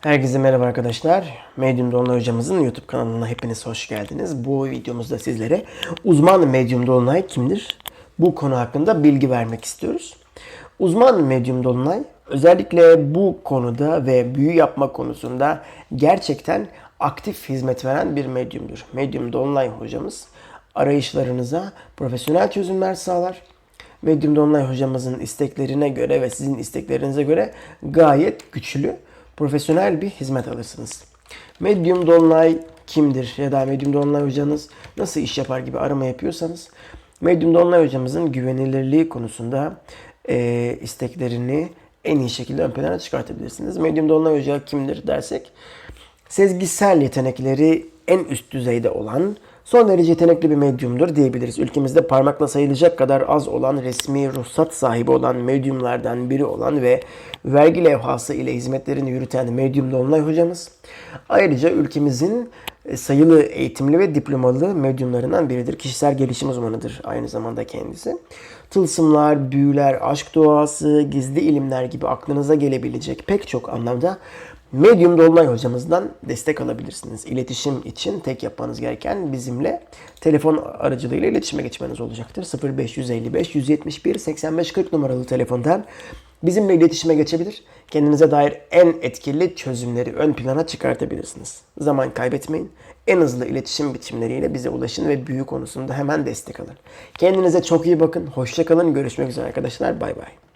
Herkese merhaba arkadaşlar. Medium Dolunay hocamızın YouTube kanalına hepiniz hoş geldiniz. Bu videomuzda sizlere uzman Medium Dolunay kimdir? Bu konu hakkında bilgi vermek istiyoruz. Uzman Medium Dolunay özellikle bu konuda ve büyü yapma konusunda gerçekten aktif hizmet veren bir medyumdur. Medium Dolunay hocamız arayışlarınıza profesyonel çözümler sağlar. Medium Dolunay hocamızın isteklerine göre ve sizin isteklerinize göre gayet güçlü, profesyonel bir hizmet alırsınız. Medium Dolunay kimdir ya da Medium Dolunay hocanız nasıl iş yapar gibi arama yapıyorsanız Medium Dolunay hocamızın güvenilirliği konusunda eee, isteklerini en iyi şekilde ön plana çıkartabilirsiniz. Medium Dolunay hoca kimdir dersek sezgisel yetenekleri en üst düzeyde olan, son derece yetenekli bir medyumdur diyebiliriz. Ülkemizde parmakla sayılacak kadar az olan resmi ruhsat sahibi olan medyumlardan biri olan ve vergi levhası ile hizmetlerini yürüten medyum Dolunay hocamız. Ayrıca ülkemizin sayılı eğitimli ve diplomalı medyumlarından biridir. Kişisel gelişim uzmanıdır aynı zamanda kendisi. Tılsımlar, büyüler, aşk duası, gizli ilimler gibi aklınıza gelebilecek pek çok anlamda Medium Dolunay hocamızdan destek alabilirsiniz. İletişim için tek yapmanız gereken bizimle telefon aracılığıyla iletişime geçmeniz olacaktır. 0555 171 85 40 numaralı telefondan bizimle iletişime geçebilir. Kendinize dair en etkili çözümleri ön plana çıkartabilirsiniz. Zaman kaybetmeyin. En hızlı iletişim biçimleriyle bize ulaşın ve büyü konusunda hemen destek alın. Kendinize çok iyi bakın. Hoşça kalın. Görüşmek üzere arkadaşlar. Bay bay.